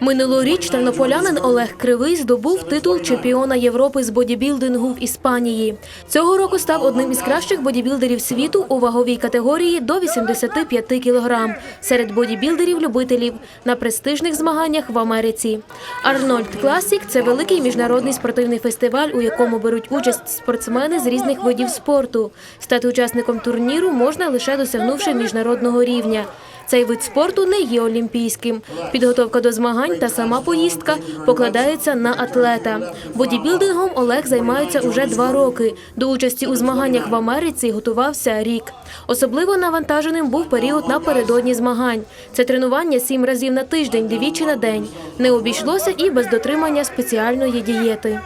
Минулоріч тернополянин Олег Кривий здобув титул чемпіона Європи з бодібілдингу в Іспанії. Цього року став одним із кращих бодібілдерів світу у ваговій категорії до 85 кілограм серед бодібілдерів-любителів на престижних змаганнях в Америці. Арнольд Класік це великий міжнародний спортивний фестиваль, у якому беруть участь спортсмени з різних видів спорту. Стати учасником турніру можна лише досягнувши міжнародного рівня. Цей вид спорту не є олімпійським. Підготовка до змагань та сама поїздка покладаються на атлета. Бодібілдингом Олег займається уже два роки. До участі у змаганнях в Америці готувався рік. Особливо навантаженим був період напередодні змагань. Це тренування сім разів на тиждень, двічі на день. Не обійшлося і без дотримання спеціальної дієти.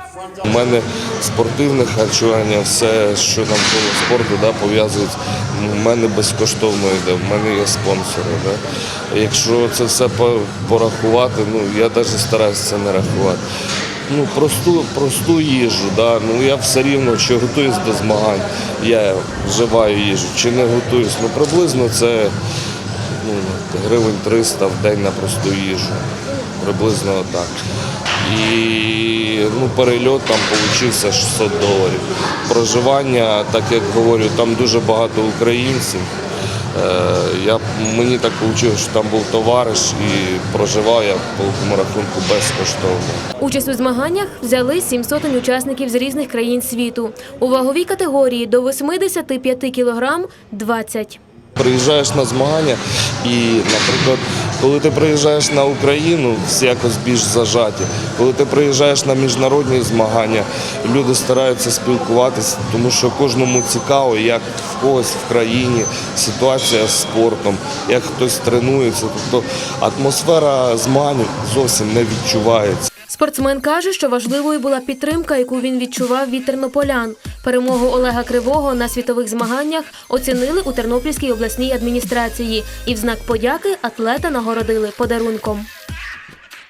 У мене спортивне харчування, все, що навколо спорту, да, пов'язують. У мене безкоштовно йде, в мене є спонсори. Да. Якщо це все порахувати, ну я навіть стараюся це не рахувати. Ну, просту, просту їжу, да. ну я все рівно, чи готуюсь до змагань, я вживаю їжу, чи не готуюсь. Ну приблизно це ну, гривень 300 в день на просту їжу. Приблизно так. І ну, перельот там получився 600 доларів. Проживання, так як говорю, там дуже багато українців. Е, Я, мені так вийшло, що там був товариш і проживав я по великому рахунку безкоштовно. Участь у змаганнях взяли сім сотень учасників з різних країн світу. У ваговій категорії до 85 кілограм – 20. Приїжджаєш на змагання і, наприклад, коли ти приїжджаєш на Україну, всі якось більш зажаті. Коли ти приїжджаєш на міжнародні змагання, люди стараються спілкуватися, тому що кожному цікаво, як в когось в країні ситуація з спортом, як хтось тренується. Тобто атмосфера змагань зовсім не відчувається. Спортсмен каже, що важливою була підтримка, яку він відчував від тернополян. Перемогу Олега Кривого на світових змаганнях оцінили у Тернопільській обласній адміністрації і в знак подяки атлета нагородили подарунком.